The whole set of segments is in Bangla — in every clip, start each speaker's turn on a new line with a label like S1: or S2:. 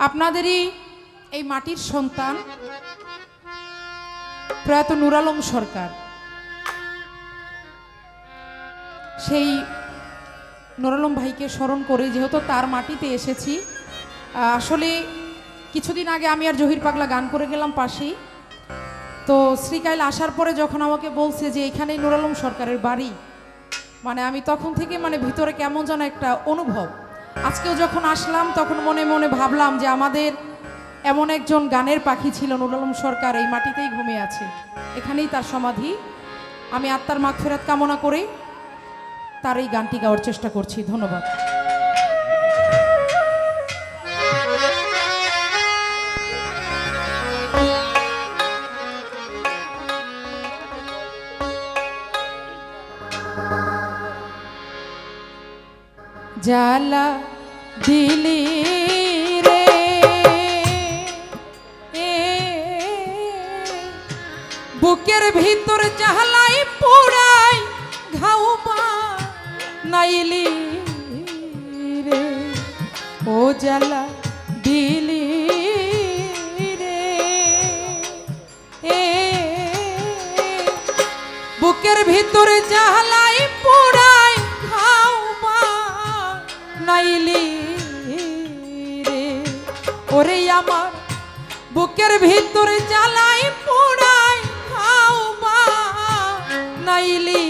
S1: আপনাদেরই এই মাটির সন্তান প্রয়াত নুরালম সরকার। সেই নুরালম ভাইকে স্মরণ করে যেহেতু তার মাটিতে এসেছি আসলে কিছুদিন আগে আমি আর জহির পাগলা গান করে গেলাম পাশেই। তো শ্রীকাইল আসার পরে যখন আমাকে বলছে যে এখানেই নুরালম সরকারের বাড়ি মানে আমি তখন থেকে মানে ভিতরে কেমন যেন একটা অনুভব। আজকেও যখন আসলাম, তখন মনে মনে ভাবলাম যে আমাদের এমন একজন গানের পাখি ছিল নুরুলম সরকার এই মাটিতেই ঘুমিয়ে আছে। এখানেই তার সমাধি। আমি আত্মার মাগফেরাত কামনা করে তার এই গানটি গাওয়ার চেষ্টা করছি। ধন্যবাদ। জ্বালা দিলি রে। এ, বুকের ভিতর জ্বালাই পোড়াই ঘাউমা নাইলি রে। ও জ্বালা দিলি রে। এ বুকের ভিতরে জ্বালাই নাইলি রে। ওরে আমার বুকের ভিতরে জ্বালাই পোড়াই খাওয়া নাইলি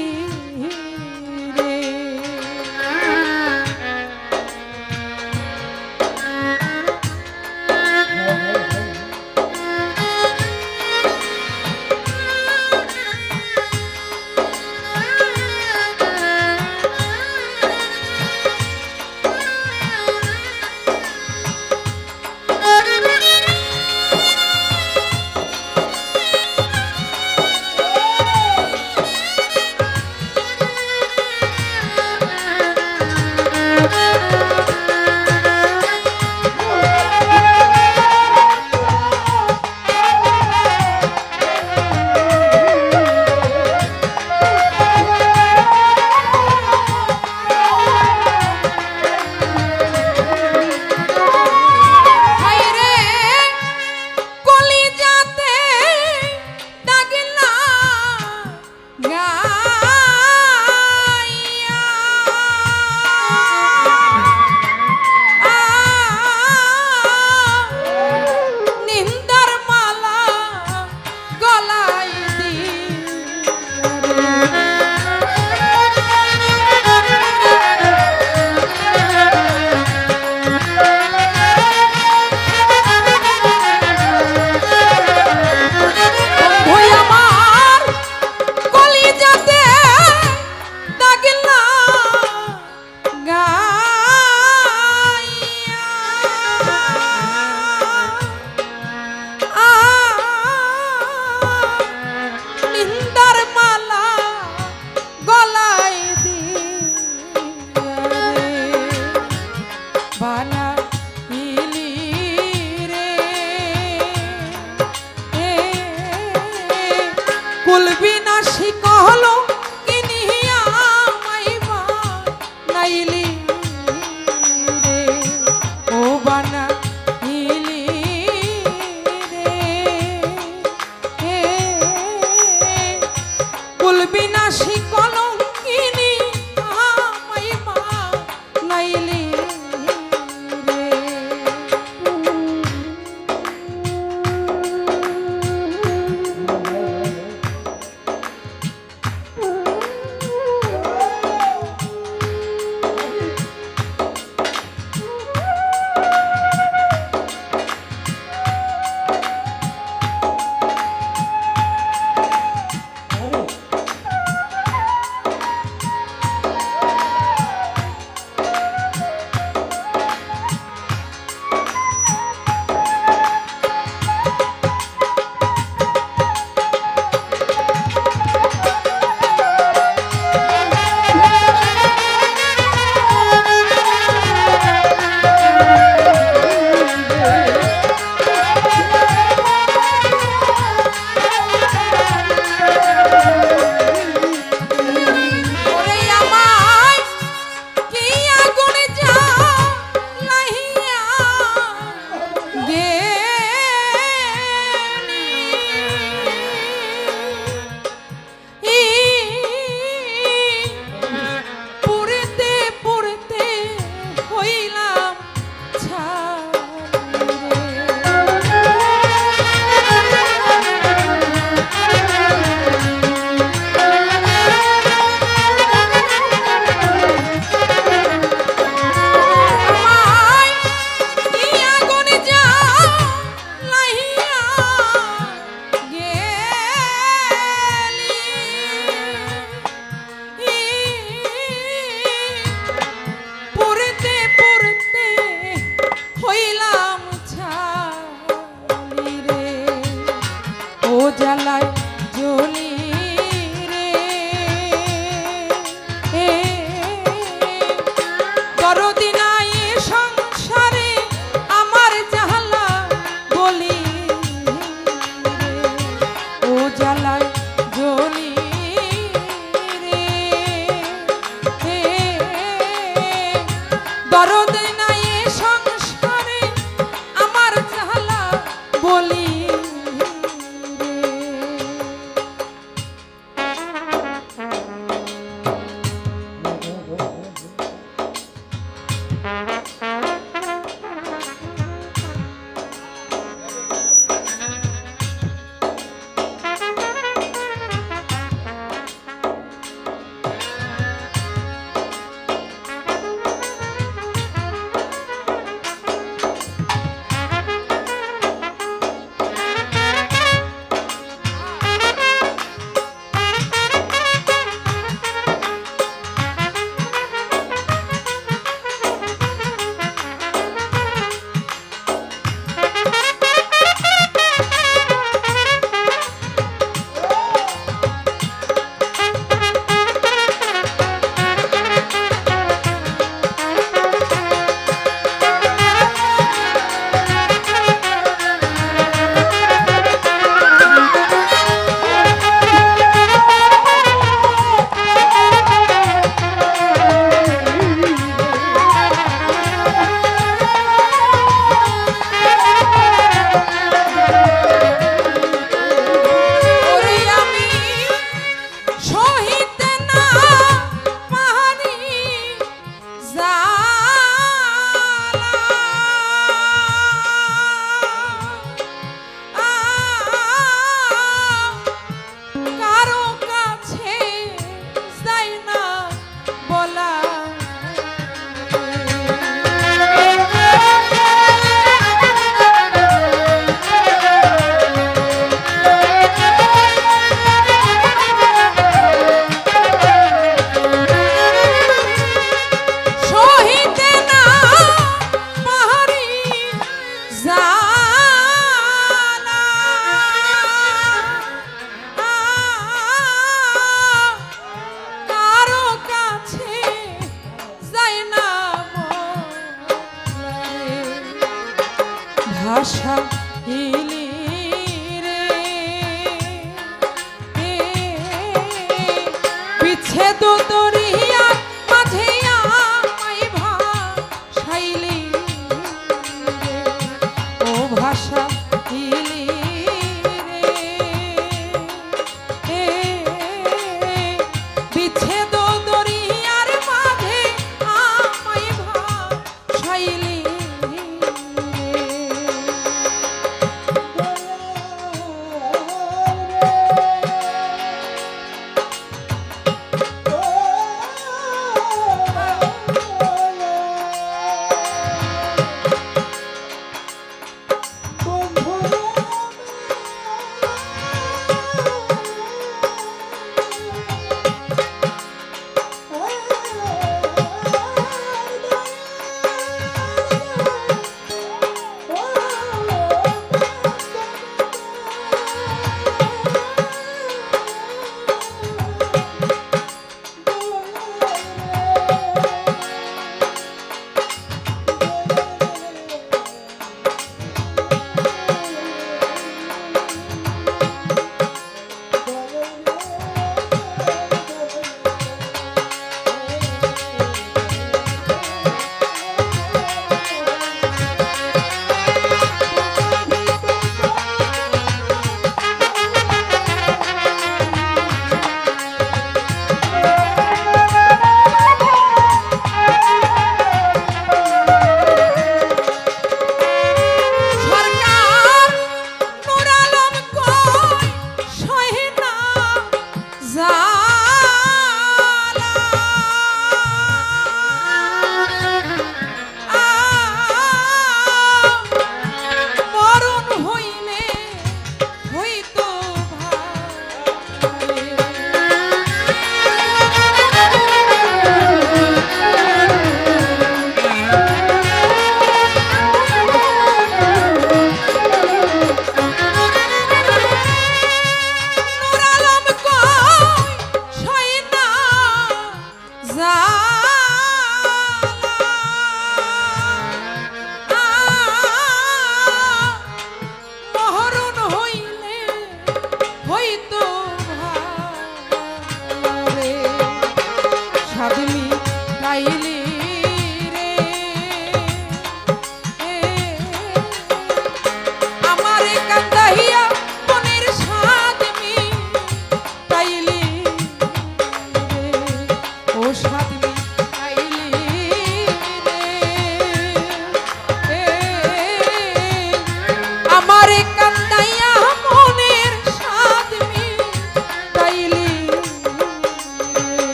S1: garrote.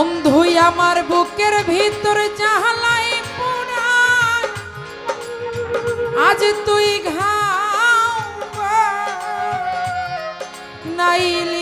S1: বন্ধুই আমার বুকের ভিতরে জাহালাই আজ তুই ঘাও নাইলে